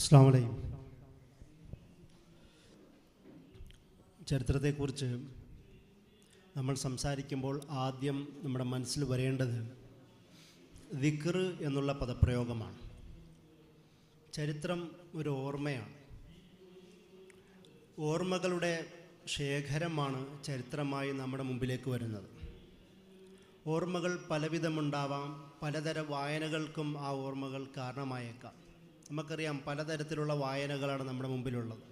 അസ്സാം വലൈക്കും ചരിത്രത്തെക്കുറിച്ച് നമ്മൾ സംസാരിക്കുമ്പോൾ ആദ്യം നമ്മുടെ മനസ്സിൽ വരേണ്ടത് ദിക്ർ എന്നുള്ള പദപ്രയോഗമാണ്. ചരിത്രം ഒരു ഓർമ്മയാണ്. ഓർമ്മകളുടെ ശേഖരമാണ് ചരിത്രമായി നമ്മുടെ മുമ്പിലേക്ക് വരുന്നത്. ഓർമ്മകൾ പലവിധമുണ്ടാവാം പലതര വായനകൾക്കും ആ ഓർമ്മകൾ കാരണമായേക്കാം. നമുക്കറിയാം പലതരത്തിലുള്ള വായനകളാണ് നമ്മുടെ മുമ്പിലുള്ളത്.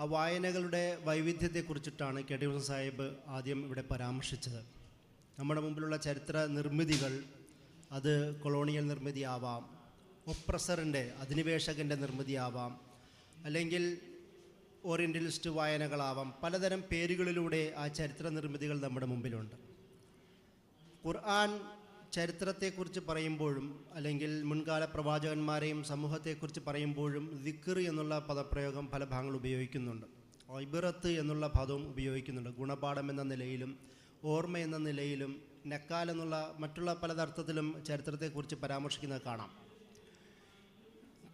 ആ വായനകളുടെ വൈവിധ്യത്തെക്കുറിച്ചിട്ടാണ് കെ ടി സാഹിബ് ആദ്യം ഇവിടെ പരാമർശിച്ചത്. നമ്മുടെ മുമ്പിലുള്ള ചരിത്ര നിർമ്മിതികൾ അത് കൊളോണിയൽ നിർമ്മിതിയാവാം ഒപ്രസറിന്റെ അധിനിവേശകന്റെ നിർമ്മിതിയാവാം അല്ലെങ്കിൽ ഓറിയന്റലിസ്റ്റ് വായനകളാവാം പലതരം പേരുകളിലൂടെ ആ ചരിത്ര നിർമ്മിതികൾ നമ്മുടെ മുമ്പിലുണ്ട്. ഖുർആൻ ചരിത്രത്തെക്കുറിച്ച് പറയുമ്പോഴും അല്ലെങ്കിൽ മുൻകാല പ്രവാചകന്മാരെയും സമൂഹത്തെക്കുറിച്ച് പറയുമ്പോഴും ദിക്കർ എന്നുള്ള പദപ്രയോഗം പല ഭാഗങ്ങൾ ഉപയോഗിക്കുന്നുണ്ട്. ഐബിറത്ത് എന്നുള്ള പദവും ഉപയോഗിക്കുന്നുണ്ട്. ഗുണപാഠം എന്ന നിലയിലും ഓർമ്മ എന്ന നിലയിലും നക്കാൽ എന്നുള്ള മറ്റുള്ള പലതർത്ഥത്തിലും ചരിത്രത്തെക്കുറിച്ച് പരാമർശിക്കുന്നത് കാണാം.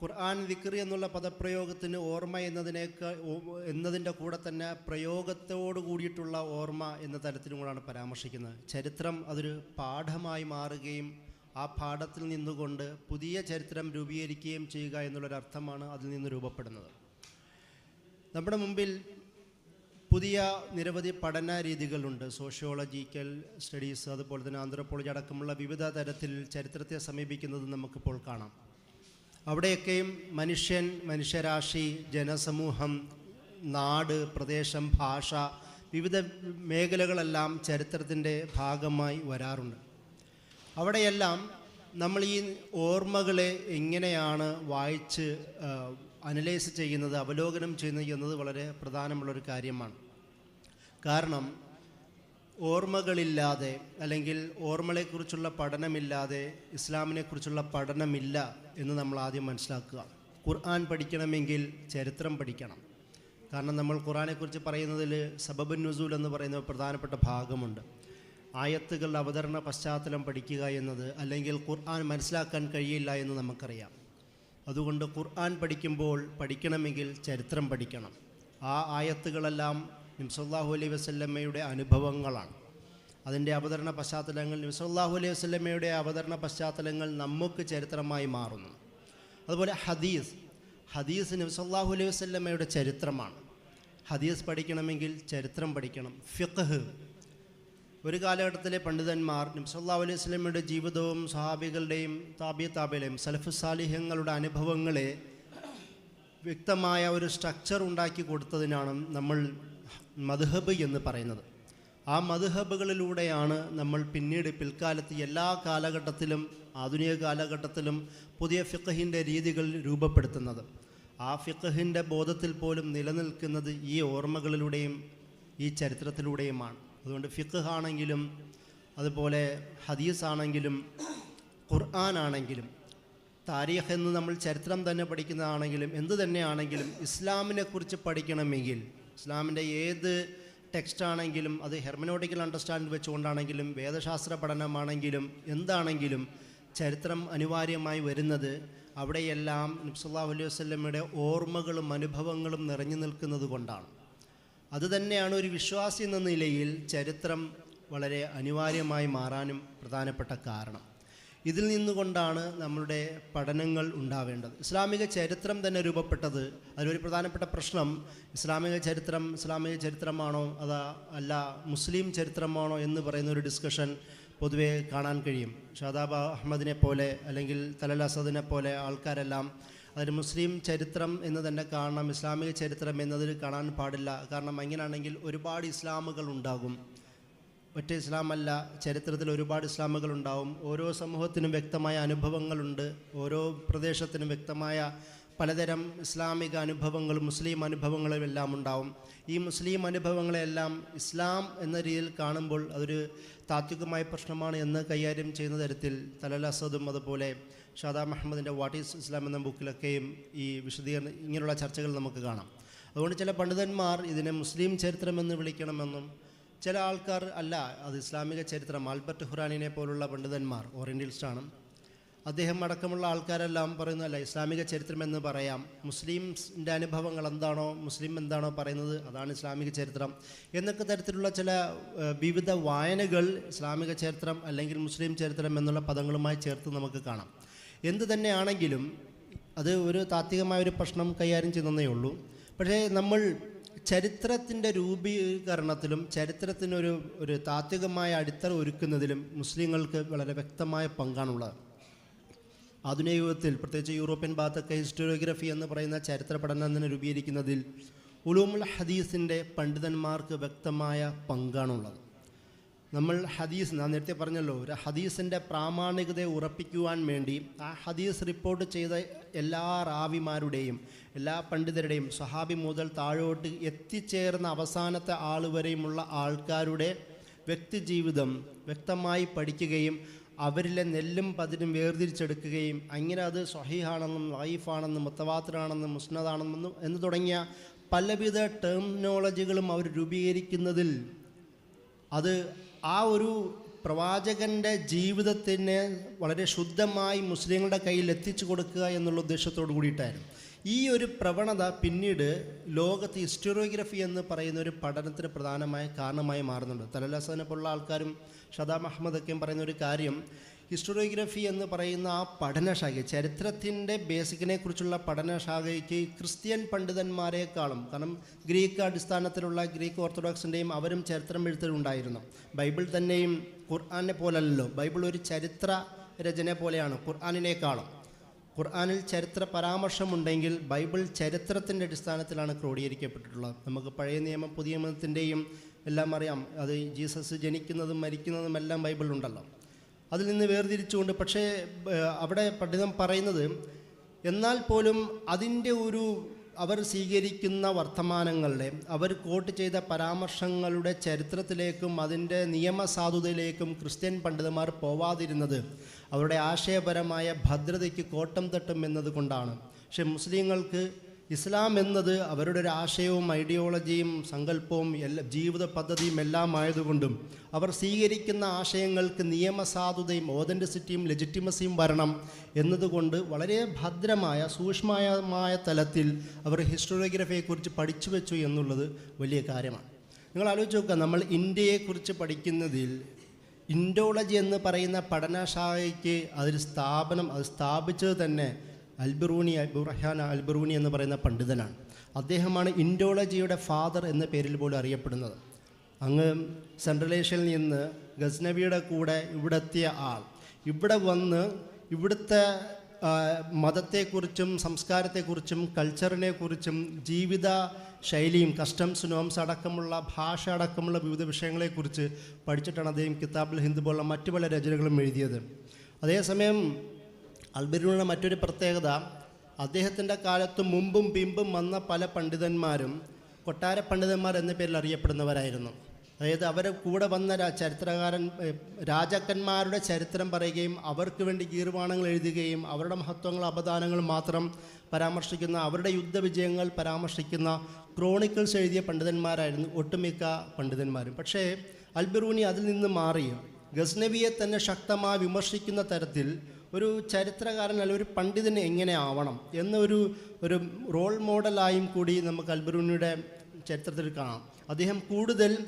ഖുർആൻ ദിക്ർ എന്നുള്ള പദപ്രയോഗത്തിന് ഓർമ്മ എന്നതിനേക്കാൾ എന്നതിന്റെ കൂടെ തന്നെ പ്രയോഗത്തോട് കൂടിയിട്ടുള്ള ഓർമ്മ എന്ന തരത്തിലും കൂടാണ് പരാമർശിക്കുന്നത്. ചരിത്രം അതൊരു പാഠമായി മാറുകയും ആ പാഠത്തിൽ നിന്നുകൊണ്ട് പുതിയ ചരിത്രം രൂപീകരിക്കുകയും ചെയ്യുക എന്നുള്ളൊരർത്ഥമാണ് അതിൽ നിന്ന് രൂപപ്പെടുന്നത്. നമ്മുടെ മുമ്പിൽ പുതിയ നിരവധി പഠന രീതികളുണ്ട്. സോഷ്യോളജിക്കൽ സ്റ്റഡീസ് അതുപോലെ തന്നെ ആന്ത്രപ്പോളജി അടക്കമുള്ള വിവിധ തരത്തിൽ ചരിത്രത്തെ സമീപിക്കുന്നത് നമുക്കിപ്പോൾ കാണാം. അവിടെയൊക്കെയും മനുഷ്യൻ മനുഷ്യരാശി ജനസമൂഹം നാട് പ്രദേശം ഭാഷ വിവിധ മേഖലകളെല്ലാം ചരിത്രത്തിന്റെ ഭാഗമായി വരാറുണ്ട്. അവിടെയെല്ലാം നമ്മൾ ഈ ഓർമ്മകളെ എങ്ങനെയാണ് വായിച്ച് അനലൈസ് ചെയ്യുന്നത് അവലോകനം ചെയ്യുന്നത് എന്നത് വളരെ പ്രധാനമുള്ളൊരു കാര്യമാണ്. കാരണം ഓർമ്മകളില്ലാതെ അല്ലെങ്കിൽ ഓർമ്മകളെക്കുറിച്ചുള്ള പഠനമില്ലാതെ ഇസ്ലാമിനെക്കുറിച്ചുള്ള പഠനമില്ല എന്ന് നമ്മൾ ആദ്യം മനസ്സിലാക്കുക. ഖുർആൻ പഠിക്കണമെങ്കിൽ ചരിത്രം പഠിക്കണം. കാരണം നമ്മൾ ഖുർആനെക്കുറിച്ച് പറയുന്നതിൽ സബബുൻ നുസൂൽ എന്ന് പറയുന്ന പ്രധാനപ്പെട്ട ഭാഗമുണ്ട്. ആയത്തുകളുടെ അവതരണ പശ്ചാത്തലം പഠിക്കുക എന്നത് അല്ലെങ്കിൽ ഖുർആൻ മനസ്സിലാക്കാൻ കഴിയില്ല എന്ന് നമുക്കറിയാം. അതുകൊണ്ട് ഖുർആൻ പഠിക്കുമ്പോൾ പഠിക്കണമെങ്കിൽ ചരിത്രം പഠിക്കണം. ആ ആയത്തുകളെല്ലാം നിംസല്ലാഹു അലൈഹി വസ്ല്ലമ്മയുടെ അനുഭവങ്ങളാണ്. അതിന്റെ അവതരണ പശ്ചാത്തലങ്ങൾ നിംസല്ലാഹു അലൈഹി വസ്ല്ലമ്മയുടെ അവതരണ പശ്ചാത്തലങ്ങൾ നമുക്ക് ചരിത്രമായി മാറുന്നു. അതുപോലെ ഹദീസ് ഹദീസ് നിംസല്ലാഹു അലൈഹി വസ്ല്ലമ്മയുടെ ചരിത്രമാണ്. ഹദീസ് പഠിക്കണമെങ്കിൽ ചരിത്രം പഠിക്കണം. ഫിഖ് ഒരു കാലഘട്ടത്തിലെ പണ്ഡിതന്മാർ നിംസല്ലാ അലൈഹി സ്വലമയുടെ ജീവിതവും സഹാബികളുടെയും താബിയ താബിലെയും സലഫ് സാലിഹ്യങ്ങളുടെ അനുഭവങ്ങളെ വ്യക്തമായ ഒരു സ്ട്രക്ചർ ഉണ്ടാക്കി കൊടുത്തതിനാണ് നമ്മൾ മധുഹബ് എന്ന് പറയുന്നത്. ആ മധുഹബുകളിലൂടെയാണ് നമ്മൾ പിന്നീട് പിൽക്കാലത്ത് എല്ലാ കാലഘട്ടത്തിലും ആധുനിക കാലഘട്ടത്തിലും പുതിയ ഫിഖഹിന്റെ രീതികൾ രൂപപ്പെടുത്തുന്നത്. ആ ഫിഖഹിന്റെ ബോധത്തിൽ പോലും നിലനിൽക്കുന്നത് ഈ ഓർമ്മകളിലൂടെയും ഈ ചരിത്രത്തിലൂടെയുമാണ്. അതുകൊണ്ട് ഫിഖ് ആണെങ്കിലും അതുപോലെ ഹദീസ് ആണെങ്കിലും ഖുർആൻ ആണെങ്കിലും താരീഖ് എന്ന് നമ്മൾ ചരിത്രം തന്നെ പഠിക്കുന്നതാണെങ്കിലും എന്തു തന്നെയാണെങ്കിലും ഇസ്ലാമിനെക്കുറിച്ച് പഠിക്കണമെങ്കിൽ ഇസ്ലാമിന്റെ ഏത് ടെക്സ്റ്റ് ആണെങ്കിലും അത് ഹെർമനോട്ടിക്കൽ അണ്ടർസ്റ്റാൻഡ് വെച്ചുകൊണ്ടാണെങ്കിലും വേദശാസ്ത്ര പഠനമാണെങ്കിലും എന്താണെങ്കിലും ചരിത്രം അനിവാര്യമായി വരുന്നത് അവിടെയെല്ലാം നബ്സല്ലാഹു അലൈഹി വസ്ലമയുടെ ഓർമ്മകളും അനുഭവങ്ങളും നിറഞ്ഞു നിൽക്കുന്നത് കൊണ്ടാണ്. അതുതന്നെയാണ് ഒരു വിശ്വാസി എന്ന നിലയിൽ ചരിത്രം വളരെ അനിവാര്യമായി മാറാനും പ്രധാനപ്പെട്ട കാരണം. ഇതിൽ നിന്നുകൊണ്ടാണ് നമ്മളുടെ പഠനങ്ങൾ ഉണ്ടാവേണ്ടത്. ഇസ്ലാമിക ചരിത്രം തന്നെ രൂപപ്പെട്ടത് അതിലൊരു പ്രധാനപ്പെട്ട പ്രശ്നം ഇസ്ലാമിക ചരിത്രം ഇസ്ലാമിക ചരിത്രമാണോ അതാ അല്ല മുസ്ലിം ചരിത്രമാണോ എന്ന് പറയുന്ന ഒരു ഡിസ്കഷൻ പൊതുവെ കാണാൻ കഴിയും. ഷാദാബ അഹമ്മദിനെ പോലെ അല്ലെങ്കിൽ തലൽ അസദിനെ പോലെ ആൾക്കാരെല്ലാം അതിൽ മുസ്ലിം ചരിത്രം എന്ന് തന്നെ കാണണം ഇസ്ലാമിക ചരിത്രം എന്നതിൽ കാണാൻ പാടില്ല. കാരണം അങ്ങനെയാണെങ്കിൽ ഒരുപാട് ഇസ്ലാമുകൾ ഉണ്ടാകും. ഒറ്റ ഇസ്ലാമല്ല ചരിത്രത്തിൽ ഒരുപാട് ഇസ്ലാമുകൾ ഉണ്ടാവും ഓരോ സമൂഹത്തിനും വ്യക്തമായ അനുഭവങ്ങളുണ്ട്. ഓരോ പ്രദേശത്തിനും വ്യക്തമായ പലതരം ഇസ്ലാമിക അനുഭവങ്ങളും മുസ്ലിം അനുഭവങ്ങളും എല്ലാം ഉണ്ടാവും. ഈ മുസ്ലിം അനുഭവങ്ങളെല്ലാം ഇസ്ലാം എന്ന രീതിയിൽ കാണുമ്പോൾ അതൊരു താത്വികമായ പ്രശ്നമാണ് എന്ന് കൈകാര്യം ചെയ്യുന്ന തരത്തിൽ തലൽ അസദും അതുപോലെ ഷാദാ മുഹമ്മദിന്റെ വാട്ട് ഈസ് ഇസ്ലാം എന്ന ബുക്കിലൊക്കെയും ഈ വിശദീകരണം ഇങ്ങനെയുള്ള ചർച്ചകൾ നമുക്ക് കാണാം. അതുകൊണ്ട് ചില പണ്ഡിതന്മാർ ഇതിനെ മുസ്ലിം ചരിത്രമെന്ന് വിളിക്കണമെന്നും ചില ആൾക്കാർ അല്ല അത് ഇസ്ലാമിക ചരിത്രം ആൽബർട്ട് ഹുറാനിനെ പോലുള്ള പണ്ഡിതന്മാർ ഓറിയന്റലിസ്റ്റാണ് അദ്ദേഹം അടക്കമുള്ള ആൾക്കാരെല്ലാം പറയുന്നതല്ല ഇസ്ലാമിക ചരിത്രം എന്ന് പറയാം. മുസ്ലിംസിന്റെ അനുഭവങ്ങൾ എന്താണോ മുസ്ലിം എന്താണോ പറയുന്നത് അതാണ് ഇസ്ലാമിക ചരിത്രം. എന്നൊക്കെ തരത്തിലുള്ള ചില വിവിധ വായനകൾ ഇസ്ലാമിക ചരിത്രം അല്ലെങ്കിൽ മുസ്ലിം ചരിത്രം എന്നുള്ള പദങ്ങളുമായി ചേർത്ത് നമുക്ക് കാണാം. എന്ത് തന്നെയാണെങ്കിലും അത് ഒരു താത്വികമായ ഒരു പ്രശ്നം കൈകാര്യം ചെയ്യുന്നതേ ഉള്ളൂ. പക്ഷേ നമ്മൾ ചരിത്രത്തിന്റെ രൂപീകരണത്തിലും ചരിത്രത്തിനൊരു ഒരു താത്വികമായ അടിത്തറ ഒരുക്കുന്നതിലും മുസ്ലിങ്ങൾക്ക് വളരെ വ്യക്തമായ പങ്കാണുള്ളത്. ആധുനിക യുഗത്തിൽ പ്രത്യേകിച്ച് യൂറോപ്യൻ ഭാഗത്തൊക്കെ ഹിസ്റ്റോറിയോഗ്രഫി എന്ന് പറയുന്ന ചരിത്ര പഠനത്തിന് രൂപീകരിക്കുന്നതിൽ ഉലൂമുൽ ഹദീസിന്റെ പണ്ഡിതന്മാർക്ക് വ്യക്തമായ പങ്കാണുള്ളത്. നമ്മൾ ഹദീസ് ഞാൻ നേരത്തെ പറഞ്ഞല്ലോ ഒരു ഹദീസിന്റെ പ്രാമാണികതയെ ഉറപ്പിക്കുവാൻ വേണ്ടി ആ ഹദീസ് റിപ്പോർട്ട് ചെയ്ത എല്ലാ റാവിമാരുടെയും എല്ലാ പണ്ഡിതരുടെയും സഹാബി മുതൽ താഴോട്ട് എത്തിച്ചേർന്ന അവസാനത്തെ ആൾ വരെയുമുള്ള ആൾക്കാരുടെ വ്യക്തിജീവിതം വ്യക്തമായി പഠിക്കുകയും അവരിലെ നെല്ലും പതിരും വേർതിരിച്ചെടുക്കുകയും അങ്ങനെ അത് സ്വഹീഹാണെന്നും ലൈഫാണെന്നും മുത്തവാത്തരാണെന്നും മുസ്നദാണെന്നും എന്ന് തുടങ്ങിയ പലവിധ ടെർമിനോളജികളും അവർ രൂപീകരിക്കുന്നതിൽ അത് ആ ഒരു പ്രവാചകന്റെ ജീവിതത്തിന് വളരെ ശുദ്ധമായി മുസ്ലിങ്ങളുടെ കയ്യിൽ എത്തിച്ചു കൊടുക്കുക എന്നുള്ള ഉദ്ദേശത്തോടു കൂടിയിട്ടായിരുന്നു. ഈ ഒരു പ്രവണത പിന്നീട് ലോകത്ത് ഹിസ്റ്റോറിയോഗ്രഫി എന്ന് പറയുന്ന ഒരു പഠനത്തിന് പ്രധാനമായ കാരണമായി മാറുന്നുണ്ട്. തലലസനെ പോലുള്ള ആൾക്കാരും ഷദാം അഹമ്മദൊക്കെയും പറയുന്ന ഒരു കാര്യം ഹിസ്റ്റോറിയോഗ്രഫി എന്ന് പറയുന്ന ആ പഠനശാഖ ചരിത്രത്തിന്റെ ബേസിക്കിനെ കുറിച്ചുള്ള പഠനശാഖയ്ക്ക് ക്രിസ്ത്യൻ പണ്ഡിതന്മാരെക്കാളും കാരണം ഗ്രീക്ക് അടിസ്ഥാനത്തിലുള്ള ഗ്രീക്ക് ഓർത്തഡോക്സിന്റെയും അവരും ചരിത്രം എഴുത്തിലുണ്ടായിരുന്നു. ബൈബിൾ തന്നെയും ഖുർആാനെ പോലല്ലോ ബൈബിൾ ഒരു ചരിത്ര രചന പോലെയാണ് ഖുർആാനിനേക്കാളും. ഖുർആാനിൽ ചരിത്ര പരാമർശമുണ്ടെങ്കിൽ ബൈബിൾ ചരിത്രത്തിന്റെ അടിസ്ഥാനത്തിലാണ് ക്രോഡീകരിക്കപ്പെട്ടിട്ടുള്ളത്. നമുക്ക് പഴയ നിയമം പുതിയ നിയമത്തിന്റെയും എല്ലാം അറിയാം. അത് ജീസസ് ജനിക്കുന്നതും മരിക്കുന്നതും എല്ലാം ബൈബിളിലുണ്ടല്ലോ. അതിൽ നിന്ന് വേർതിരിച്ചുകൊണ്ട് പക്ഷേ അവിടെ പണ്ഡിതം പറയുന്നത് എന്നാൽ പോലും അതിന്റെ ഒരു അവർ സ്വീകരിക്കുന്ന വർത്തമാനങ്ങളുടെ അവർ കോട്ട് ചെയ്ത പരാമർശങ്ങളുടെ ചരിത്രത്തിലേക്കും അതിന്റെ നിയമസാധുതയിലേക്കും ക്രിസ്ത്യൻ പണ്ഡിതന്മാർ പോവാതിരുന്നത് അവരുടെ ആശയപരമായ ഭദ്രതയ്ക്ക് കോട്ടം തട്ടും എന്നതുകൊണ്ടാണ്. പക്ഷെ മുസ്ലിങ്ങൾക്ക് ഇസ്ലാം എന്നത് അവരുടെ ഒരു ആശയവും ഐഡിയോളജിയും സങ്കല്പവും എല്ലാ ജീവിത പദ്ധതിയും എല്ലാം ആയതുകൊണ്ടും അവർ സ്വീകരിക്കുന്ന ആശയങ്ങൾക്ക് നിയമസാധുതയും ഓതന്റിസിറ്റിയും ലെജിറ്റിമസിയും വരണം എന്നതുകൊണ്ട് വളരെ ഭദ്രമായ സൂക്ഷ്മമായ തലത്തിൽ അവർ ഹിസ്റ്റോറിയോഗ്രഫിയെക്കുറിച്ച് പഠിച്ചു വെച്ചു എന്നുള്ളത് വലിയ കാര്യമാണ്. നിങ്ങൾ ആലോചിച്ച് നോക്കുക നമ്മൾ ഇന്ത്യയെക്കുറിച്ച് പഠിക്കുന്നതിൽ ഇൻഡോളജി എന്ന് പറയുന്ന പഠനശാഖയ്ക്ക് അതൊരു സ്ഥാപനം അത് സ്ഥാപിച്ചത് തന്നെ അൽബിറൂണി അബുറഹാൻ അൽബിറൂണി എന്ന് പറയുന്ന പണ്ഡിതനാണ്. അദ്ദേഹമാണ് ഇൻഡോളജിയുടെ ഫാദർ എന്ന പേരിൽ പോലും അറിയപ്പെടുന്നത്. അങ്ങ് സെൻട്രൽ ഏഷ്യയിൽ നിന്ന് ഗസ്നബിയുടെ കൂടെ ഇവിടെ എത്തിയ ആൾ. ഇവിടെ വന്ന് ഇവിടുത്തെ മതത്തെക്കുറിച്ചും സംസ്കാരത്തെക്കുറിച്ചും കൾച്ചറിനെക്കുറിച്ചും ജീവിത ശൈലിയും കസ്റ്റംസ് നോംസ് അടക്കമുള്ള ഭാഷ അടക്കമുള്ള വിവിധ വിഷയങ്ങളെക്കുറിച്ച് പഠിച്ചിട്ടാണ് അദ്ദേഹം കിതാബുൽ ഹിന്ദു പോലുള്ള മറ്റു പല രചനകളും എഴുതിയത്. അതേസമയം അൽബിറിനുള്ള മറ്റൊരു പ്രത്യേകത അദ്ദേഹത്തിന്റെ കാലത്ത് മുമ്പും പിമ്പും വന്ന പല പണ്ഡിതന്മാരും കൊട്ടാര പണ്ഡിതന്മാർ എന്ന പേരിൽ അറിയപ്പെടുന്നവരായിരുന്നു. അതായത് അവർ കൂടെ വന്ന ചരിത്രകാരൻ രാജാക്കന്മാരുടെ ചരിത്രം പറയുകയും അവർക്ക് വേണ്ടി ഗീർവാണങ്ങൾ എഴുതുകയും അവരുടെ മഹത്വങ്ങൾ അപദാനങ്ങൾ മാത്രം പരാമർശിക്കുന്ന അവരുടെ യുദ്ധവിജയങ്ങൾ പരാമർശിക്കുന്ന ക്രോണിക്കിൾസ് എഴുതിയ പണ്ഡിതന്മാരായിരുന്നു ഒട്ടുമിക്ക പണ്ഡിതന്മാരും. പക്ഷേ അൽബിറൂനി അതിൽ നിന്ന് മാറി. ഗസ്നവിയെ തന്നെ ശക്തമായി വിമർശിക്കുന്ന തരത്തിൽ ഒരു ചരിത്രകാരൻ അല്ല ഒരു പണ്ഡിതൻ എങ്ങനെ ആവണം എന്നൊരു ഒരു റോൾ മോഡലായും കൂടി നമുക്ക് അൽബറൂനിയുടെ ചരിത്രത്തിൽ കാണാം. അദ്ദേഹം കൂടുതൽ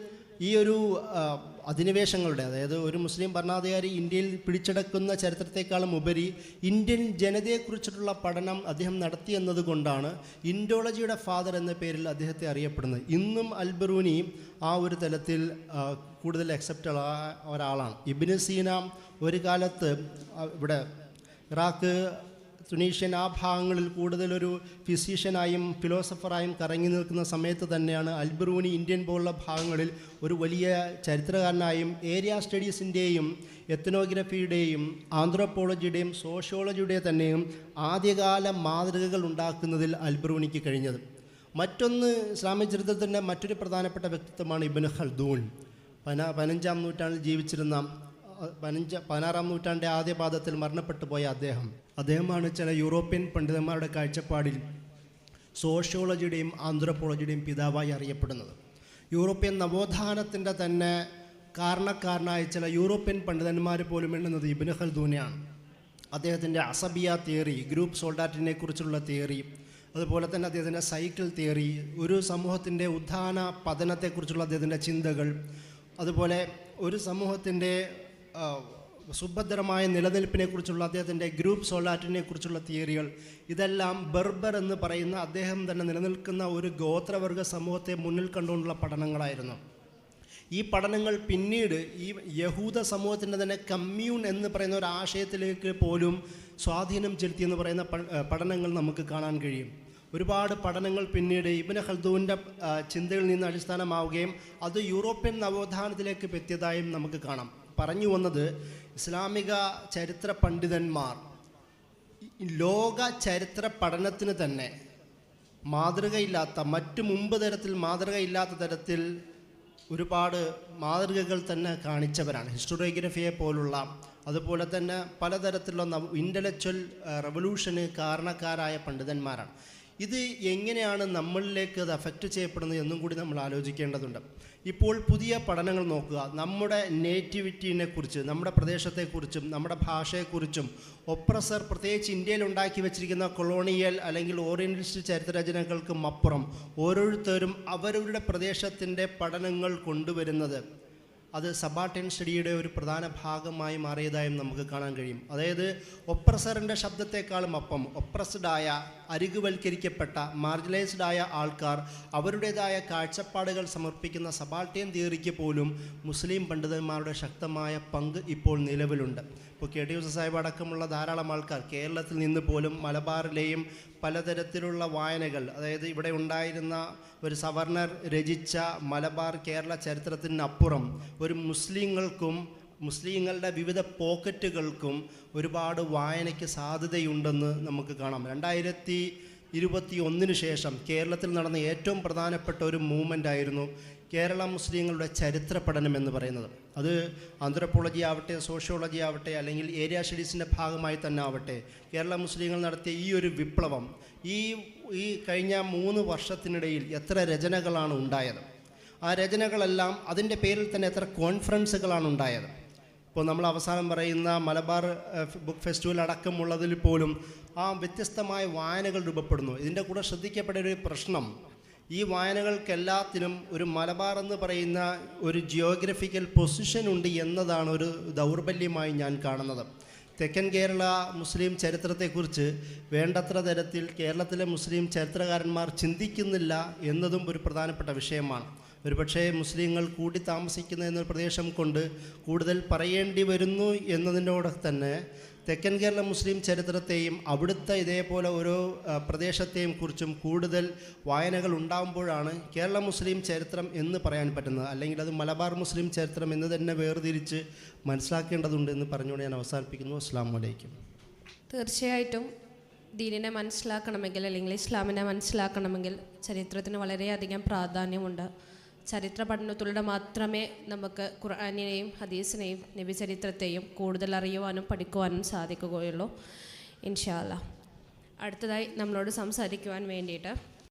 ഈ ഒരു അധിനിവേശങ്ങളുടെ അതായത് ഒരു മുസ്ലിം ഭരണാധികാരി ഇന്ത്യയിൽ പിടിച്ചെടുക്കുന്ന ചരിത്രത്തെക്കാളും ഉപരി ഇന്ത്യൻ ജനതയെക്കുറിച്ചിട്ടുള്ള പഠനം അദ്ദേഹം നടത്തി എന്നതുകൊണ്ടാണ് ഇൻഡോളജിയുടെ ഫാദർ എന്ന പേരിൽ അദ്ദേഹത്തെ അറിയപ്പെടുന്നത്. ഇന്നും അൽബറൂനി ആ ഒരു തലത്തിൽ കൂടുതൽ അക്സെപ്റ്റുള്ള ഒരാളാണ്. ഇബിന് സീന ഒരു കാലത്ത് ഇവിടെ ഇറാഖ് തുനീഷ്യൻ ആ ഭാഗങ്ങളിൽ കൂടുതലൊരു ഫിസീഷ്യനായും ഫിലോസഫറായും കറങ്ങി നിൽക്കുന്ന സമയത്ത് തന്നെയാണ് അൽബറൂനി ഇന്ത്യൻ പോലുള്ള ഭാഗങ്ങളിൽ ഒരു വലിയ ചരിത്രകാരനായും ഏരിയ സ്റ്റഡീസിന്റെയും എത്തനോഗ്രഫിയുടെയും ആന്ത്രോപോളജിയുടെയും സോഷ്യോളജിയുടെയും തന്നെയും ആദ്യകാല മാതൃകകൾ ഉണ്ടാക്കുന്നതിൽ അൽബറൂനിക്ക് കഴിഞ്ഞത്. മറ്റൊന്ന് ഇസ്ലാമിക ചരിത്രത്തിന്റെ മറ്റൊരു പ്രധാനപ്പെട്ട വ്യക്തിത്വമാണ് ഇബിന് ഹൽദൂൺ പന പതിനഞ്ചാം നൂറ്റാണ്ടിൽ ജീവിച്ചിരുന്ന പതിനഞ്ച് പതിനാറാം നൂറ്റാണ്ടിന്റെ ആദ്യ പാദത്തിൽ മരണപ്പെട്ടു പോയ അദ്ദേഹം. അദ്ദേഹമാണ് ചില യൂറോപ്യൻ പണ്ഡിതന്മാരുടെ കാഴ്ചപ്പാടിൽ സോഷ്യോളജിയുടെയും ആന്ത്രോപോളജിയുടെയും പിതാവായി അറിയപ്പെടുന്നത്. യൂറോപ്യൻ നവോത്ഥാനത്തിന്റെ തന്നെ കാരണക്കാരനായ ചില യൂറോപ്യൻ പണ്ഡിതന്മാർ പോലും എണ്ണുന്നത് ഇബിന് ഖൽദൂനെയാണ്. അദ്ദേഹത്തിന്റെ അസബിയ തിയറി ഗ്രൂപ്പ് സോൾഡാറ്റിനെ കുറിച്ചുള്ള തിയറി അതുപോലെ തന്നെ അദ്ദേഹത്തിന്റെ സൈക്കിൾ തിയറി ഒരു സമൂഹത്തിന്റെ ഉത്ഥാന പതനത്തെക്കുറിച്ചുള്ള അദ്ദേഹത്തിന്റെ ചിന്തകൾ അതുപോലെ ഒരു സമൂഹത്തിന്റെ സുഭദ്രമായ നിലനിൽപ്പിനെക്കുറിച്ചുള്ള അദ്ദേഹത്തിന്റെ ഗ്രൂപ്പ് സോളാറ്റിനെ കുറിച്ചുള്ള തിയറികൾ ഇതെല്ലാം ബെർബർ എന്ന് പറയുന്ന അദ്ദേഹം തന്നെ നിലനിൽക്കുന്ന ഒരു ഗോത്രവർഗ സമൂഹത്തെ മുന്നിൽ കണ്ടുകൊണ്ടുള്ള പഠനങ്ങളായിരുന്നു. ഈ പഠനങ്ങൾ പിന്നീട് ഈ യഹൂദ സമൂഹത്തിന്റെ തന്നെ കമ്മ്യൂൺ എന്ന് പറയുന്ന ഒരു ആശയത്തിലേക്ക് പോലും സ്വാധീനം ചെലുത്തിയെന്ന് പറയുന്ന പഠനങ്ങൾ നമുക്ക് കാണാൻ കഴിയും. ഒരുപാട് പഠനങ്ങൾ പിന്നീട് ഇബിന് ഹൽദൂവിന്റെ ചിന്തകളിൽ നിന്ന് അടിസ്ഥാനമാവുകയും അത് യൂറോപ്യൻ നവോത്ഥാനത്തിലേക്ക് എത്തിയതായും നമുക്ക് കാണാം. പറഞ്ഞു വന്നത് ഇസ്ലാമിക ചരിത്ര പണ്ഡിതന്മാർ. ലോക ചരിത്ര പഠനത്തിന് തന്നെ മാതൃകയില്ലാത്ത മറ്റു മുമ്പ് തരത്തിൽ മാതൃകയില്ലാത്ത തരത്തിൽ ഒരുപാട് മാതൃകകൾ തന്നെ കാണിച്ചവരാണ്. ഹിസ്റ്റോറിയോഗ്രഫിയെ പോലുള്ള അതുപോലെ തന്നെ പലതരത്തിലുള്ള ഇന്റലക്ച്വൽ റവല്യൂഷന് കാരണക്കാരായ പണ്ഡിതന്മാരാണ്. ഇത് എങ്ങനെയാണ് നമ്മളിലേക്ക് അത് അഫക്റ്റ് ചെയ്യപ്പെടുന്നത് എന്നും കൂടി നമ്മൾ ആലോചിക്കേണ്ടതുണ്ട്. ഇപ്പോൾ പുതിയ പഠനങ്ങൾ നോക്കുക. നമ്മുടെ നേറ്റിവിറ്റിനെ കുറിച്ച് നമ്മുടെ പ്രദേശത്തെക്കുറിച്ചും നമ്മുടെ ഭാഷയെക്കുറിച്ചും ഒപ്രസർ പ്രത്യേകിച്ച് ഇന്ത്യയിൽ ഉണ്ടാക്കി വെച്ചിരിക്കുന്ന കൊളോണിയൽ അല്ലെങ്കിൽ ഓറിയന്റലിസ്റ്റ് ചരിത്രരചനകൾക്കും അപ്പുറം ഓരോരുത്തരും അവരവരുടെ പ്രദേശത്തിന്റെ പഠനങ്ങൾ കൊണ്ടുവരുന്നത് അത് സബാർട്ടൻ സ്റ്റഡിയുടെ ഒരു പ്രധാന ഭാഗമായി മാറിയതായും നമുക്ക് കാണാൻ കഴിയും. അതായത് ഒപ്രസറിന്റെ ശബ്ദത്തെക്കാളും അപ്പം ഒപ്രസ്ഡായ അരികുവൽക്കരിക്കപ്പെട്ട മാർജിനലൈസ്ഡ് ആയ ആൾക്കാർ അവരുടേതായ കാഴ്ചപ്പാടുകൾ സമർപ്പിക്കുന്ന സബാൾട്ടിയൻ തിയറിക്ക് പോലും മുസ്ലിം പണ്ഡിതന്മാരുടെ ശക്തമായ പങ്ക് ഇപ്പോൾ നിലവിലുണ്ട്. ഇപ്പോൾ കെ ടി സാഹിബ് അടക്കമുള്ള ധാരാളം ആൾക്കാർ കേരളത്തിൽ നിന്ന് പോലും മലബാറിലെയും പലതരത്തിലുള്ള വായനകൾ അതായത് ഇവിടെ ഉണ്ടായിരുന്ന ഒരു സവർണർ രചിച്ച മലബാർ കേരള ചരിത്രത്തിനപ്പുറം ഒരു മുസ്ലിങ്ങൾക്കും മുസ്ലിങ്ങളുടെ വിവിധ പോക്കറ്റുകൾക്കും ഒരുപാട് വായനയ്ക്ക് സാധ്യതയുണ്ടെന്ന് നമുക്ക് കാണാം. രണ്ടായിരത്തി ഇരുപത്തി ഒന്നിന് ശേഷം കേരളത്തിൽ നടന്ന ഏറ്റവും പ്രധാനപ്പെട്ട ഒരു മൂവ്മെന്റ് ആയിരുന്നു കേരള മുസ്ലിങ്ങളുടെ ചരിത്ര പഠനം എന്ന് പറയുന്നത്. അത് ആന്ത്രപ്പോളജി ആവട്ടെ സോഷ്യോളജി ആവട്ടെ അല്ലെങ്കിൽ ഏരിയ സ്റ്റഡീസിന്റെ ഭാഗമായി തന്നെ ആവട്ടെ കേരള മുസ്ലിങ്ങൾ നടത്തിയ ഈ ഒരു വിപ്ലവം ഈ ഈ കഴിഞ്ഞ മൂന്ന് വർഷത്തിനിടയിൽ എത്ര രചനകളാണ് ഉണ്ടായത്? ആ രചനകളെല്ലാം അതിന്റെ പേരിൽ തന്നെ എത്ര കോൺഫറൻസുകളാണ് ഉണ്ടായത്? ഇപ്പോൾ നമ്മൾ അവസാനം പറയുന്ന മലബാർ ബുക്ക് ഫെസ്റ്റിവൽ അടക്കമുള്ളതിൽ പോലും ആ വ്യത്യസ്തമായ വായനകൾ രൂപപ്പെടുന്നു. ഇതിന്റെ കൂടെ ശ്രദ്ധിക്കപ്പെട്ട ഒരു പ്രശ്നം ഈ വായനകൾക്കെല്ലാത്തിനും ഒരു മലബാർ എന്ന് പറയുന്ന ഒരു ജിയോഗ്രഫിക്കൽ പൊസിഷൻ ഉണ്ട് എന്നതാണ് ഒരു ദൗർബല്യമായി ഞാൻ കാണുന്നത്. തെക്കൻ കേരള മുസ്ലിം ചരിത്രത്തെക്കുറിച്ച് വേണ്ടത്ര തരത്തിൽ കേരളത്തിലെ മുസ്ലിം ചരിത്രകാരന്മാർ ചിന്തിക്കുന്നില്ല എന്നതും ഒരു പ്രധാനപ്പെട്ട വിഷയമാണ്. ഒരുപക്ഷേ മുസ്ലിങ്ങൾ കൂടി താമസിക്കുന്ന എന്നൊരു പ്രദേശം കൊണ്ട് കൂടുതൽ പറയേണ്ടി വരുന്നു എന്നതിനോട് തന്നെ തെക്കൻ കേരള മുസ്ലിം ചരിത്രത്തെയും അവിടുത്തെ ഇതേപോലെ ഓരോ പ്രദേശത്തെയും കുറിച്ചും കൂടുതൽ വായനകൾ ഉണ്ടാകുമ്പോഴാണ് കേരള മുസ്ലിം ചരിത്രം എന്ന് പറയാൻ പറ്റുന്നത്. അല്ലെങ്കിൽ അത് മലബാർ മുസ്ലിം ചരിത്രം എന്ന് തന്നെ വേർതിരിച്ച് മനസ്സിലാക്കേണ്ടതുണ്ട് എന്ന് പറഞ്ഞുകൊണ്ട് ഞാൻ അവസാനിപ്പിക്കുന്നു. അസ്സാം വലൈക്കും തീർച്ചയായിട്ടും ദീനിനെ മനസ്സിലാക്കണമെങ്കിൽ അല്ലെങ്കിൽ ഇസ്ലാമിനെ മനസ്സിലാക്കണമെങ്കിൽ ചരിത്രത്തിന് വളരെയധികം പ്രാധാന്യമുണ്ട്. ചരിത്ര പഠനത്തിലൂടെ മാത്രമേ നമുക്ക് ഖുർആാനിനെയും ഹദീസിനെയും നബി ചരിത്രത്തെയും കൂടുതൽ അറിയുവാനും പഠിക്കുവാനും സാധിക്കുകയുള്ളൂ. ഇൻഷാല്ല അടുത്തതായി നമ്മളോട് സംസാരിക്കുവാൻ വേണ്ടിയിട്ട്